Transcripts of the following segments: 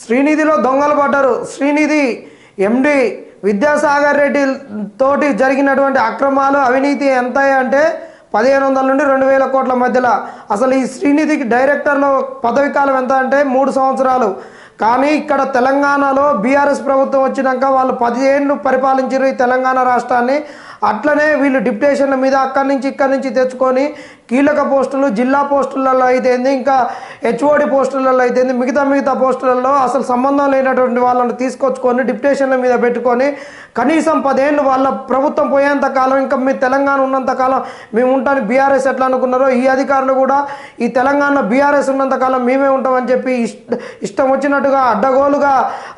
శ్రీనిధిలో దొంగలు పడ్డారు. శ్రీనిధి ఎండి విద్యాసాగర్ రెడ్డి తోటి జరిగినటువంటి అక్రమాలు అవినీతి ఎంత అంటే పదిహేను వందల నుండి రెండు వేల కోట్ల మధ్యలో. అసలు ఈ శ్రీనిధికి డైరెక్టర్లో పదవి కాలం ఎంత అంటే మూడు సంవత్సరాలు. కానీ ఇక్కడ తెలంగాణలో బీఆర్ఎస్ ప్రభుత్వం వచ్చినాక వాళ్ళు పదిహేను పరిపాలించారు ఈ తెలంగాణ రాష్ట్రాన్ని. అట్లనే వీళ్ళు డిప్యుటేషన్ల మీద అక్కడి నుంచి ఇక్కడి నుంచి తెచ్చుకొని కీలక పోస్టులు జిల్లా పోస్టులలో అయితేంది ఇంకా హెచ్ఓడి పోస్టులలో అయితేంది మిగతా మిగతా పోస్టులలో అసలు సంబంధం లేనటువంటి వాళ్ళని తీసుకొచ్చుకొని డిప్యుటేషన్ల మీద పెట్టుకొని కనీసం పదేళ్ళు వాళ్ళ ప్రభుత్వం పోయేంత కాలం ఇంకా మీ తెలంగాణ ఉన్నంత కాలం మేము ఉంటాను బీఆర్ఎస్ ఎట్లా అనుకున్నారో ఈ అధికారులు కూడా ఈ తెలంగాణలో బీఆర్ఎస్ ఉన్నంత కాలం మేమే ఉంటామని చెప్పి ఇష్ట ఇష్టం వచ్చినట్టుగా అడ్డగోలుగా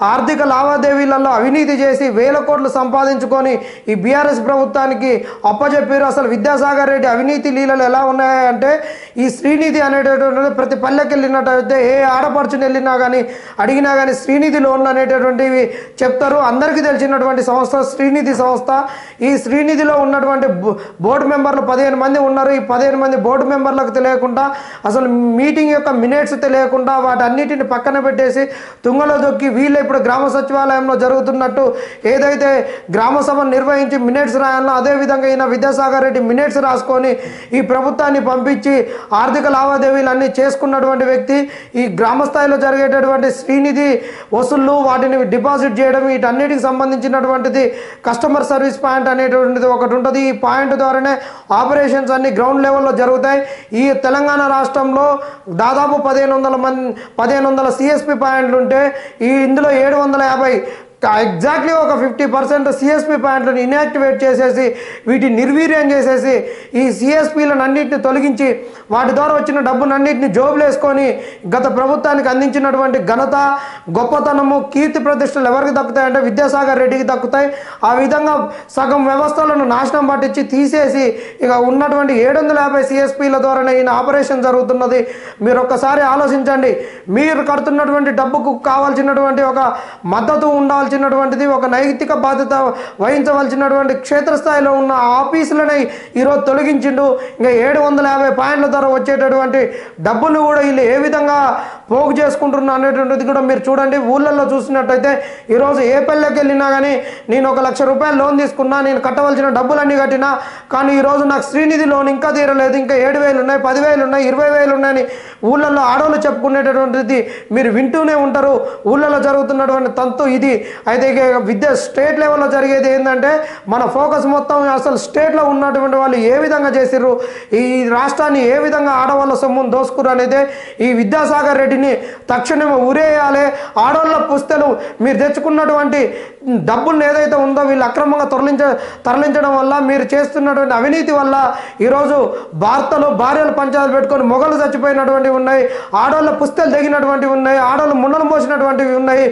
ఆర్థిక లావాదేవీలలో అవినీతి చేసి వేల కోట్లు సంపాదించుకొని ఈ బీఆర్ఎస్ ప్రభుత్వానికి అప్పచెప్పారు అసలు విద్యాసాగర్ రెడ్డి అవినీతి లీలలు ఎలా ఉన్నాయంటే ఈ శ్రీనిధి అనేటటువంటి ప్రతి పల్లెకి వెళ్ళినట్టయితే ఏ ఆడపడుచుని వెళ్ళినా కానీ అడిగినా కానీ శ్రీనిధి లోన్లు అనేటటువంటివి చెప్తారు. అందరికీ తెలిసినటువంటి సంస్థ శ్రీనిధి సంస్థ. ఈ శ్రీనిధిలో ఉన్నటువంటి బో- బోర్డు మెంబర్లు పదిహేను మంది ఉన్నారు. ఈ పదిహేను మంది బోర్డు మెంబర్లకు తెలియకుండా అసలు మీటింగ్ యొక్క మినిట్స్ తెలియకుండా వాటన్నిటిని పక్కన పెట్టేసి తుంగలో దొక్కి వీళ్ళు ఇప్పుడు గ్రామ సచివాలయంలో జరుగుతున్నట్టు ఏదైతే గ్రామ సభ నిర్వహించి మినిట్స్ రాయాలి అదేవిధంగా ఈయన విద్యాసాగర్ రెడ్డి మినిట్స్ రాసుకొని ఈ ప్రభుత్వాన్ని పంపించి ఆర్థిక లావాదేవీలు అన్నీ చేసుకున్నటువంటి వ్యక్తి ఈ గ్రామ స్థాయిలో జరిగేటటువంటి శ్రీనిధి వసూళ్ళు వాటిని డిపాజిట్ చేయడం వీటన్నిటికి సంబంధించినటువంటిది కస్టమర్ సర్వీస్ పాయింట్ అనేటువంటిది ఒకటి ఉంటుంది. ఈ పాయింట్ ద్వారానే ఆపరేషన్స్ అన్ని గ్రౌండ్ లెవెల్లో జరుగుతాయి. ఈ తెలంగాణ రాష్ట్రంలో దాదాపు పదిహేను వందల మంది పదిహేను వందల సిఎస్పి పాయింట్లు ఉంటే ఈ ఇందులో ఏడు వందల యాభై ఎగ్జాక్ట్లీ ఒక ఫిఫ్టీ పర్సెంట్ సిఎస్పి పాయింట్లను ఇన్యాక్టివేట్ చేసేసి వీటిని నిర్వీర్యం చేసేసి ఈ సిఎస్పీలను అన్నింటిని తొలగించి వాటి ద్వారా వచ్చిన డబ్బునన్నింటిని జోబులేసుకొని గత ప్రభుత్వానికి అందించినటువంటి ఘనత గొప్పతనము కీర్తి ప్రతిష్టలు ఎవరికి దక్కుతాయంటే విద్యాసాగర్ రెడ్డికి దక్కుతాయి. ఆ విధంగా సగం వ్యవస్థలను నాశనం పట్టించి తీసేసి ఇక ఉన్నటువంటి ఏడు వందల యాభై సిఎస్పీల ద్వారానే ఈయన ఆపరేషన్ జరుగుతున్నది. మీరు ఒక్కసారి ఆలోచించండి. మీరు కడుతున్నటువంటి డబ్బుకు కావాల్సినటువంటి ఒక మద్దతు ఉండాల్సినటువంటిది ఒక నైతిక బాధ్యత వహించవలసినటువంటి క్షేత్రస్థాయిలో ఉన్న ఆఫీసులని ఈరోజు తొలగించిండు. ఇంకా ఏడు వందల యాభై పాయింట్ల ధర వచ్చేటటువంటి డబ్బులు కూడా వీళ్ళు ఏ విధంగా పోగు చేసుకుంటున్నారు అనేటువంటిది కూడా మీరు చూడండి. ఊళ్ళల్లో చూసినట్టయితే ఈరోజు ఏ పల్లెకి వెళ్ళినా కానీ నేను ఒక లక్ష రూపాయలు లోన్ తీసుకున్నా నేను కట్టవలసిన డబ్బులన్నీ కట్టినా కానీ ఈరోజు నాకు శ్రీనిధి లోన్ ఇంకా తీరలేదు. ఇంకా ఏడు వేలు ఉన్నాయి పదివేలు ఉన్నాయి ఇరవై వేలు ఉన్నాయని ఊళ్ళల్లో ఆడవాళ్ళు చెప్పుకునేటటువంటిది మీరు వింటూనే ఉంటారు. ఊళ్ళలో జరుగుతున్నటువంటి తంతు ఇది. అయితే విద్య స్టేట్ లెవెల్లో జరిగేది ఏంటంటే మన ఫోకస్ మొత్తం అసలు స్టేట్లో ఉన్నటువంటి వాళ్ళు ఏ విధంగా చేసిర్రు? ఈ రాష్ట్రాన్ని ఏ విధంగా ఆడవాళ్ళ సొమ్మును దోసుకురు అనేది ఈ విద్యాసాగర్ రెడ్డిని తక్షణమే ఉరేయాలి. ఆడవాళ్ళ పుస్తలు మీరు తెచ్చుకున్నటువంటి డబ్బులను ఏదైతే ఉందో వీళ్ళు అక్రమంగా తరలించ తరలించడం వల్ల మీరు చేస్తున్నటువంటి అవినీతి వల్ల ఈరోజు భారతలో భార్యలు పంచాలు పెట్టుకొని మొగలు చచ్చిపోయినటువంటివి ఉన్నాయి. ఆడవాళ్ళ పుస్తలు తెగినటువంటివి ఉన్నాయి. ఆడవాళ్ళు ముండలు మోసినటువంటివి ఉన్నాయి.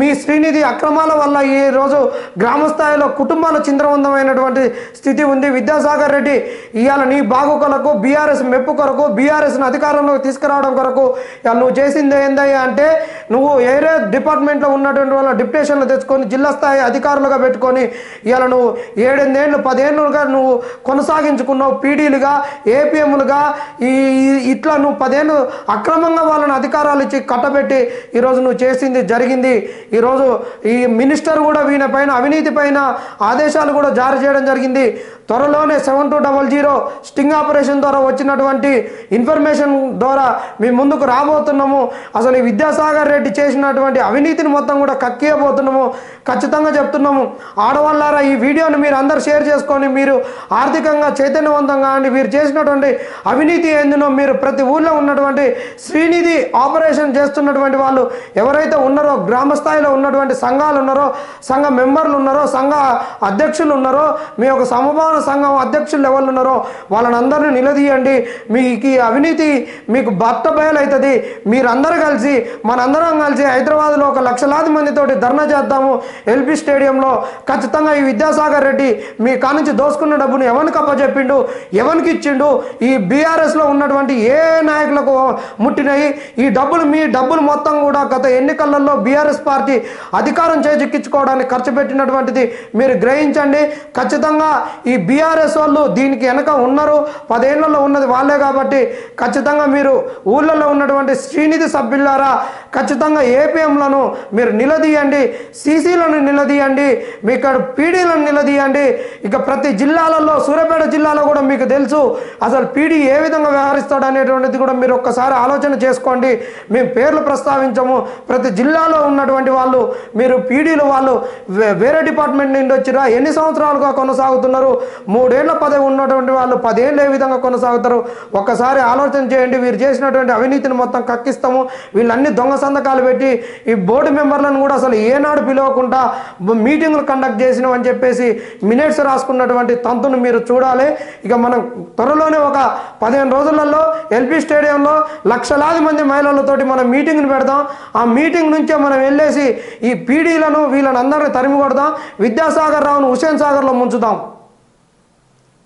మీ శ్రీనిధి అక్రమ అక్రమాల వల్ల ఈ రోజు గ్రామ స్థాయిలో కుటుంబాల చింద్రవందమైనటువంటి స్థితి ఉంది. విద్యాసాగర్ రెడ్డి ఇవాళ నీ బాగు కొరకు బీఆర్ఎస్ మెప్పు కొరకు బీఆర్ఎస్ను అధికారంలోకి తీసుకురావడం కొరకు ఇవాళ నువ్వు చేసింది ఏందయ్యా అంటే నువ్వు ఏరే డిపార్ట్మెంట్లో ఉన్నటువంటి వాళ్ళ డిప్యుటేషన్లు తెచ్చుకొని జిల్లా స్థాయి అధికారులుగా పెట్టుకొని ఇవాళ నువ్వు ఏడెనిమిదేళ్ళు పదిహేనులుగా నువ్వు కొనసాగించుకున్నావు పీడీలుగా ఏపీఎంలుగా ఈ ఇట్లా నువ్వు పదేళ్ళు అక్రమంగా వాళ్ళని అధికారాలు ఇచ్చి కట్టబెట్టి ఈరోజు నువ్వు చేసింది జరిగింది. ఈరోజు ఈ మినిస్టర్ కూడా వీని పైన అవినీతి పైన ఆదేశాలు కూడా జారీ చేయడం జరిగింది. త్వరలోనే seven two double zero sting operation ద్వారా వచ్చినటువంటి ఇన్ఫర్మేషన్ ద్వారా మీ ముందుకు రాబోతున్నాము. అసలు ఈ విద్యాసాగర్ రెడ్డి చేసినటువంటి అవినీతిని మొత్తం కూడా కక్కియబోతున్నాము. ఖచ్చితంగా చెప్తున్నాము. ఆడవాళ్ళారా ఈ వీడియోని మీరు అందరు షేర్ చేసుకొని మీరు ఆర్థికంగా చైతన్యవంతంగా అండి. మీరు చేసినటువంటి అవినీతి ఏందినో మీరు ప్రతి ఊళ్ళో ఉన్నటువంటి శ్రీనిధి ఆపరేషన్ చేస్తున్నటువంటి వాళ్ళు ఎవరైతే ఉన్నారో గ్రామ స్థాయిలో ఉన్నటువంటి సంఘాలు ఉన్నారో సంఘ మెంబర్లు ఉన్నారో సంఘ అధ్యక్షులు ఉన్నారో మీ యొక్క సమభావన సంఘం అధ్యక్షులు ఎవరు ఉన్నారో వాళ్ళని అందరినీ నిలదీయండి. మీకు ఈ అవినీతి మీకు భర్త బయలవుతుంది మీరందరూ కలిసి మనందరం కలిసి హైదరాబాద్లో ఒక లక్షలాది మందితోటి ధర్నా చేద్దాము. ఎల్పి స్టేడియంలో ఖచ్చితంగా ఈ విద్యాసాగర్ రెడ్డి మీ కానుంచి దోసుకున్న డబ్బును ఎవరికి అప్పచెప్పిండు ఎవరికి ఇచ్చిండు? ఈ బీఆర్ఎస్లో ఉన్నటువంటి ఏ నాయకులకు ముట్టినాయి? ఈ డబ్బులు మీ డబ్బులు మొత్తం కూడా గత ఎన్నికలలో బీఆర్ఎస్ పార్టీ అధికారం చేజిక్కించుకోవడానికి ఖర్చు పెట్టినటువంటిది మీరు గ్రహించండి. ఖచ్చితంగా ఈ బీఆర్ఎస్ వాళ్ళు దీనికి వెనక ఉన్నారు పదేళ్ళలో ఉన్నది వాళ్ళే కాబట్టి ఖచ్చితంగా మీరు ఊళ్ళల్లో ఉన్నటువంటి శ్రీనిధి సభ్యులారా ఖచ్చితంగా ఏపీఎంలను మీరు నిలదీయండి సీసీలను నిలదీయండి మీ ఇక్కడ పీడీలను నిలదీయండి. ఇక ప్రతి జిల్లాలలో సూర్యాపేట జిల్లాలో కూడా మీకు తెలుసు అసలు పీడీ ఏ విధంగా వ్యవహరిస్తాడు అనేటువంటిది కూడా మీరు ఒక్కసారి ఆలోచన చేసుకోండి. మేము పేర్లు ప్రస్తావించము. ప్రతి జిల్లాలో ఉన్నటువంటి వాళ్ళు మీరు పీడీలు వాళ్ళు వే- వేరే డిపార్ట్మెంట్ నుండి వచ్చిరా ఎన్ని సంవత్సరాలుగా కొనసాగుతున్నారు? మూడేళ్ళ పదవి ఉన్నటువంటి వాళ్ళు పదేళ్ళు ఏ విధంగా కొనసాగుతారు? ఒక్కసారి ఆలోచన చేయండి. వీరు చేసినటువంటి అవినీతిని మొత్తం కక్కిస్తాము. వీళ్ళన్ని దొంగ సంతకాలు పెట్టి ఈ బోర్డు మెంబర్లను కూడా అసలు ఏనాడు పిలవకుండా మీటింగులు మీటింగ్లు కండక్ట్ చేసినాం అని చెప్పేసి మినిట్స్ రాసుకున్నటువంటి తంతును మీరు చూడాలి. ఇక మనం త్వరలోనే ఒక పదిహేను రోజులలో ఎల్పి స్టేడియంలో లక్షలాది మంది మహిళలతోటి మనం మీటింగ్ని పెడదాం. ఆ మీటింగ్ నుంచే మనం వెళ్ళేసి ఈ పీడీలను వీళ్ళని అందరినీ తరిమి కొడదాం విద్యాసాగర్ రావును హుసేన్ సాగర్లో ముంచుదాం.